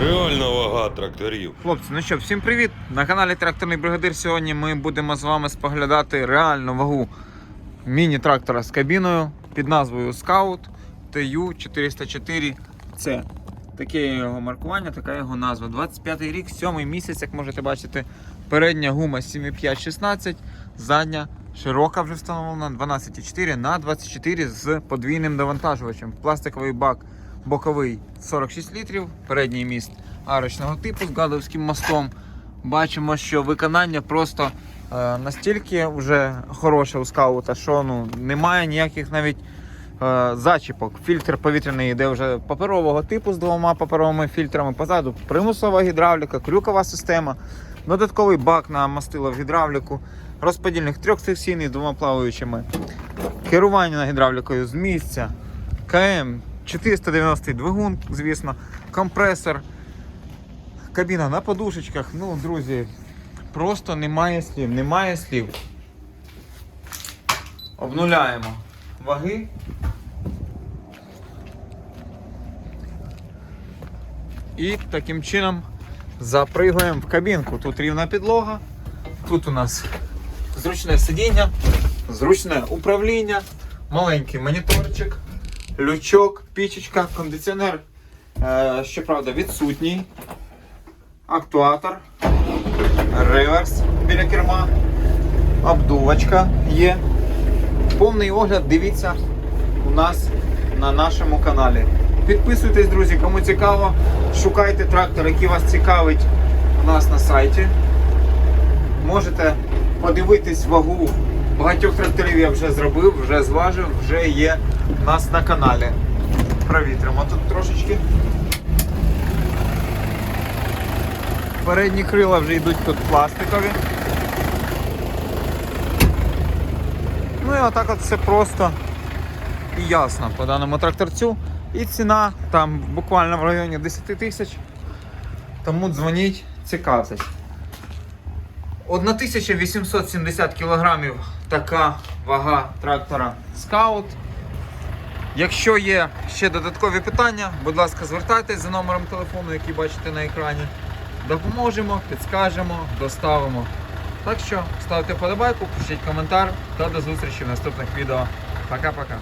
Реальна вага тракторів. Хлопці, ну що, всім привіт! На каналі Тракторний Бригадир. Сьогодні ми будемо з вами споглядати реальну вагу міні-трактора з кабіною під назвою Scout TU404C. Таке його маркування, така його назва. 25 рік, 7 місяць, як можете бачити, передня гума 7,5-16, задня широка вже встановлена 12,4 на 24 з подвійним довантажувачем. Пластиковий бак боковий 46 літрів, передній міст арочного типу з гадовським мостом. Бачимо, що виконання просто е, настільки вже хороше у скаута, що ну, немає ніяких навіть е, зачіпок. Фільтр повітряний йде вже паперового типу з двома паперовими фільтрами. Позаду примусова гідравліка, крюкова система, додатковий бак на мастило в гідравліку, розподільник трьохсекційний з двома плаваючими, керування гідравлікою з місця, КМ 490 двигун, звісно, компресор, кабіна на подушечках. Ну, друзі, просто немає слів, немає слів. Обнуляємо ваги. І таким чином запригуємо в кабінку. Тут рівна підлога, тут у нас зручне сидіння, зручне управління, маленький моніторчик, лючок, пічечка, кондиціонер, е, щоправда, відсутній, актуатор, реверс біля керма, обдувачка є. Повний огляд дивіться у нас на нашому каналі. Підписуйтесь, друзі, кому цікаво. Шукайте трактор, який вас цікавить у нас на сайті. Можете подивитись вагу багатьох тракторів я вже зробив, вже зважив, вже є у нас на каналі. Провітримо тут трошечки. Передні крила вже йдуть тут пластикові. Ну і отак от все просто і ясно по даному тракторцю. І ціна там буквально в районі 10 тисяч. Тому дзвоніть, цікавтесь. 1870 кг така вага трактора Scout. Якщо є ще додаткові питання, будь ласка, звертайтесь за номером телефону, який бачите на екрані. Допоможемо, підскажемо, доставимо. Так що ставте вподобайку, пишіть коментар та до зустрічі в наступних відео. Пока-пока.